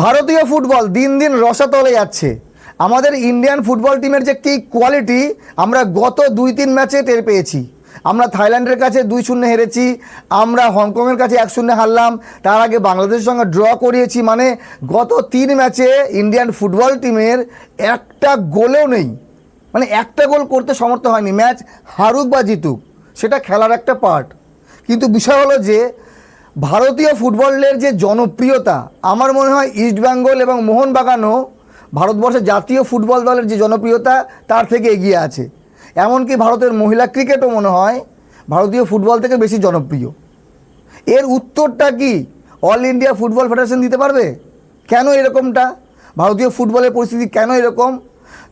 ভারতীয় ফুটবল দিন দিন রসাতলে যাচ্ছে। আমাদের ইন্ডিয়ান ফুটবল টিমের যে কী কোয়ালিটি আমরা গত দুই তিন ম্যাচে টের পেয়েছি। আমরা থাইল্যান্ডের কাছে দুই শূন্য হেরেছি, আমরা হংকংয়ের কাছে এক শূন্য হারলাম, তার আগে বাংলাদেশের সঙ্গে ড্র করিয়েছি মানে গত তিন ম্যাচে ইন্ডিয়ান ফুটবল টিমের একটা গোলেও নেই। মানে একটা গোল করতে সমর্থ হয়নি, ম্যাচ হারুক বা জিতুক, সেটা খেলার একটা পার্ট কিন্তু বিষয় হলো যে ভারতীয় ফুটবলের যে জনপ্রিয়তা, আমার মনে হয় ইস্টবেঙ্গল এবং মোহনবাগানও ভারতবর্ষের জাতীয় ফুটবল দলের যে জনপ্রিয়তা, তার থেকে এগিয়ে আছে। এমনকি ভারতের মহিলা ক্রিকেটও মনে হয় ভারতীয় ফুটবল থেকে বেশি জনপ্রিয়। এর উত্তরটা কি অল ইন্ডিয়া ফুটবল ফেডারেশন দিতে পারবে? কেন এরকমটা? ভারতীয় ফুটবলের পরিস্থিতি কেন এরকম?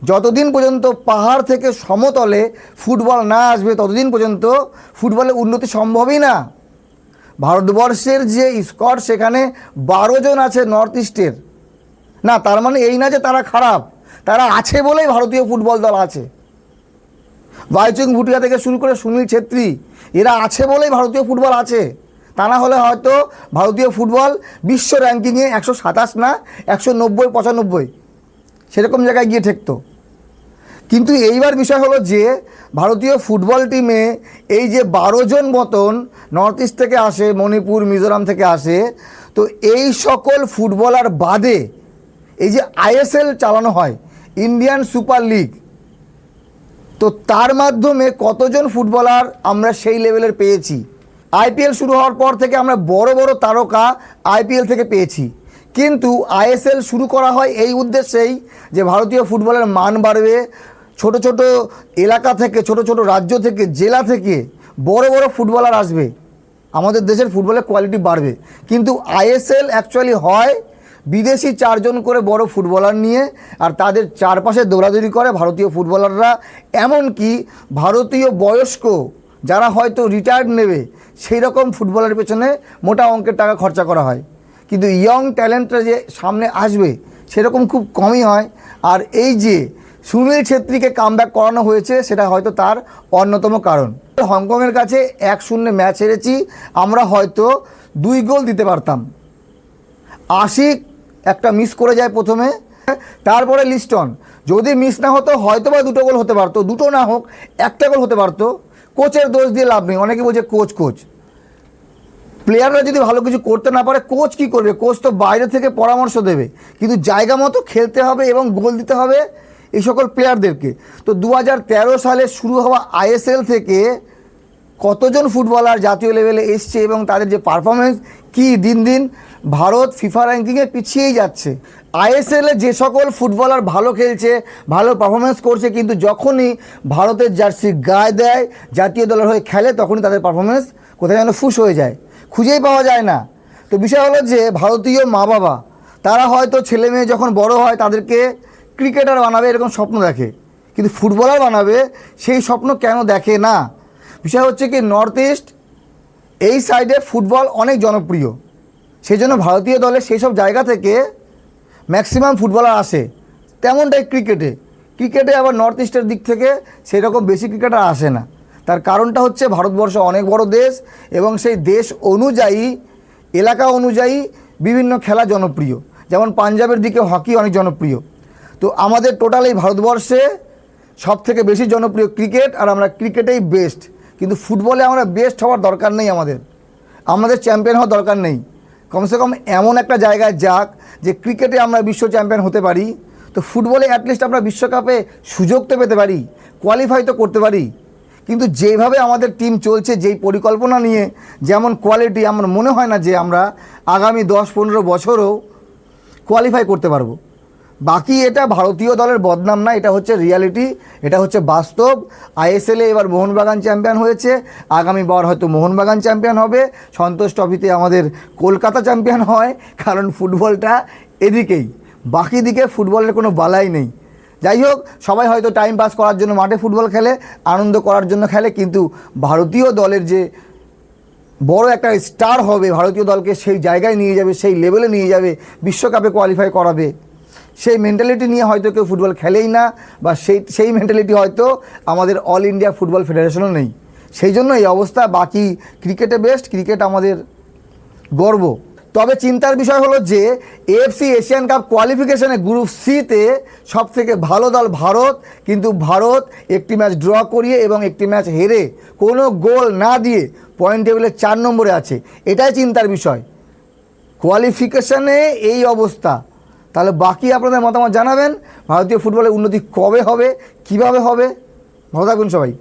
যতদিন পর্যন্ত পাহাড় থেকে সমতলে ফুটবল না আসবে, ততদিন পর্যন্ত ফুটবলের উন্নতি সম্ভবই না। ভারতবর্ষের যে স্কট সেখানে বারো জন আছে নর্থ ইস্টের না, তার মানে এই না যে তারা খারাপ, তারা আছে বলেই ভারতীয় ফুটবল দল আছে। বাইচুং ভুটিয়া থেকে শুরু করে সুনীল ছেত্রী, এরা আছে বলেই ভারতীয় ফুটবল আছে। তা না হলে হয়তো ভারতীয় ফুটবল বিশ্ব র্যাঙ্কিংয়ে একশো সাতাশ না, একশো নব্বই, পঁচানব্বই, সেরকম জায়গায় গিয়ে ঠেকতো। কিন্তু এইবার বিষয় হলো যে, ভারতীয় ফুটবল টিমে এই যে বারো জন মতন নর্থ ইস্ট থেকে আসে, মণিপুর, মিজোরাম থেকে আসে, তো এই সকল ফুটবলার বাদে এই যে আইএসএল চালানো হয়, ইন্ডিয়ান সুপার লিগ, তো তার মাধ্যমে কতজন ফুটবলার আমরা সেই লেভেলের পেয়েছি? আইপিএল শুরু হওয়ার পর থেকে আমরা বড় বড় তারকা আইপিএল থেকে পেয়েছি। কিন্তু আইএসএল শুরু করা হয় এই উদ্দেশ্যেই যে ভারতীয় ফুটবলের মান বাড়বে ছোট ছোট এলাকা থেকে, ছোট ছোট রাজ্য থেকে, জেলা থেকে বড় বড় ফুটবলার আসবে। আমাদের দেশের ফুটবলের কোয়ালিটি বাড়বে। কিন্তু আইএসএল অ্যাকচুয়ালি হয় বিদেশি চারজন করে বড় ফুটবলার নিয়ে আর তাদের চারপাশে দৌড়াদৌড়ি করে ভারতীয় ফুটবলাররা। এমনকি ভারতীয় বয়স্ক যারা হয়তো রিটায়ার্ড নেবে সেই রকম ফুটবলের পেছনে মোটা অঙ্কের টাকা খরচা করা হয়। কিন্তু ইয়ং ট্যালেন্টরা যে সামনে আসবে, সেরকম খুব কমই হয়। আর এই যে সুনীল ছেত্রীকে কামব্যাক করানো হয়েছে, সেটা হয়তো তার অন্যতম কারণ। হংকংয়ের কাছে এক শূন্য ম্যাচ হেরেছি, আমরা হয়তো দুই গোল দিতে পারতাম। আশিক একটা মিস করে যায় প্রথমে, তারপরে লিস্টন। যদি মিস না হতো হয়তো বা দুটো গোল হতে পারতো, দুটো না হোক, একটা গোল হতে পারতো। কোচের দোষ দিয়ে লাভ নেই, অনেকে বলছে কোচ কোচ। প্লেয়াররা যদি ভালো কিছু করতে না পারে, কোচ কি করবে? কোচ তো বাইরে থেকে পরামর্শ দেবে। কিন্তু জায়গা মতো খেলতে হবে এবং গোল দিতে হবে। এই সকল প্লেয়ারদেরকে তো দু হাজার তেরো সালে শুরু হওয়া আইএসএল থেকে কতজন ফুটবলার জাতীয় লেভেলে এসছে এবং তাদের যে পারফরমেন্স কি দিন দিন ভারত ফিফা র্যাঙ্কিংয়ে পিছিয়েই যাচ্ছে। আইএসএলে যে সকল ফুটবলার ভালো খেলছে, ভালো পারফরমেন্স করছে, কিন্তু যখনই ভারতের জার্সি গায়ে দেয়, জাতীয় দলের হয়ে খেলে, তখনই তাদের পারফরমেন্স কোথায় যেন ফুস হয়ে যায়। খুঁজেই পাওয়া যায় না। তো বিষয় হলো যে, ভারতীয় মা বাবা তারা হয়তো ছেলে মেয়ে যখন বড় হয়, তাদেরকে ক্রিকেটার বানাবে এরকম স্বপ্ন দেখে। কিন্তু ফুটবলার বানাবে সেই স্বপ্ন কেন দেখে না? বিষয় হচ্ছে কি নর্থ ইস্ট এই সাইডে ফুটবল অনেক জনপ্রিয়। সেই জন্য ভারতীয় দলে সেই সব জায়গা থেকে ম্যাক্সিমাম ফুটবলার আসে। তেমনটাই ক্রিকেটে। ক্রিকেটে আবার নর্থ ইস্টের দিক থেকে সেই রকম বেশি ক্রিকেটার আসে না। তার কারণটা হচ্ছে ভারতবর্ষ অনেক বড় দেশ এবং সেই দেশ অনুযায়ী, এলাকা অনুযায়ী বিভিন্ন খেলা জনপ্রিয়। যেমন পাঞ্জাবের দিকে হকি অনেক জনপ্রিয়। তো আমাদের টোটাল এই ভারতবর্ষে সব থেকে বেশি জনপ্রিয় ক্রিকেট আর আমরা ক্রিকেটেই বেস্ট কিন্তু ফুটবলে আমরা বেস্ট হওয়ার দরকার নেই আমাদের। আমাদের চ্যাম্পিয়ন হওয়ার দরকার নেই। কমসে কম এমন একটা জায়গায় যাক যে ক্রিকেটে আমরা বিশ্ব চ্যাম্পিয়ন হতে পারি। তো ফুটবলে অ্যাটলিস্ট আমরা বিশ্বকাপে সুযোগ তো পেতে পারি কোয়ালিফাই তো করতে পারি। কিন্তু যেভাবে আমাদের টিম চলছে, যেই পরিকল্পনা নিয়ে, যেমন কোয়ালিটি আমার মনে হয় না যে আমরা আগামী দশ পনেরো বছরও কোয়ালিফাই করতে পারব। বাকি এটা ভারতীয় দলের বদনাম না, এটা হচ্ছে রিয়ালিটি এটা হচ্ছে বাস্তব। আইএসএলে এবার মোহনবাগান চ্যাম্পিয়ন হয়েছে। আগামী বার হয়তো মোহনবাগান চ্যাম্পিয়ন হবে। সন্তোষ ট্রফিতে আমাদের কলকাতা চ্যাম্পিয়ন হয়, কারণ ফুটবলটা এদিকেই। বাকি দিকে ফুটবলের কোনো বালাই নেই। যাই হোক, সবাই হয়তো টাইম পাস করার জন্য মাঠে ফুটবল খেলে, আনন্দ করার জন্য খেলে, কিন্তু ভারতীয় দলের যে বড় একটা স্টার হবে ভারতীয় দলকে সেই জায়গায় নিয়ে যাবে, সেই লেভেলে নিয়ে যাবে, বিশ্বকাপে কোয়ালিফাই করাবে। সেই মেন্টালিটি নিয়ে হয়তো কেউ ফুটবল খেলেই না, বা সেই সেই মেন্টালিটি হয়তো আমাদের অল ইন্ডিয়া ফুটবল ফেডারেশনও নেই। সেই জন্য এই অবস্থা, বাকি ক্রিকেটে বেস্ট ক্রিকেট আমাদের গর্ব। তবে চিন্তার বিষয় হলো যে এএফসি এশিয়ান কাপ কোয়ালিফিকেশনে গ্রুপ সিতে সব থেকে ভালো দল ভারত, কিন্তু ভারত একটি ম্যাচ ড্র করিয়ে এবং একটি ম্যাচ হেরে কোনো গোল না দিয়ে পয়েন্ট টেবিলে চার নম্বরে আছে। এটাই চিন্তার বিষয়। কোয়ালিফিকেশনে এই অবস্থা। তাহলে বাকি আপনাদের মতামত জানাবেন। ভারতীয় ফুটবলের উন্নতি কবে হবে? কীভাবে হবে? ভালো থাকবেন সবাই।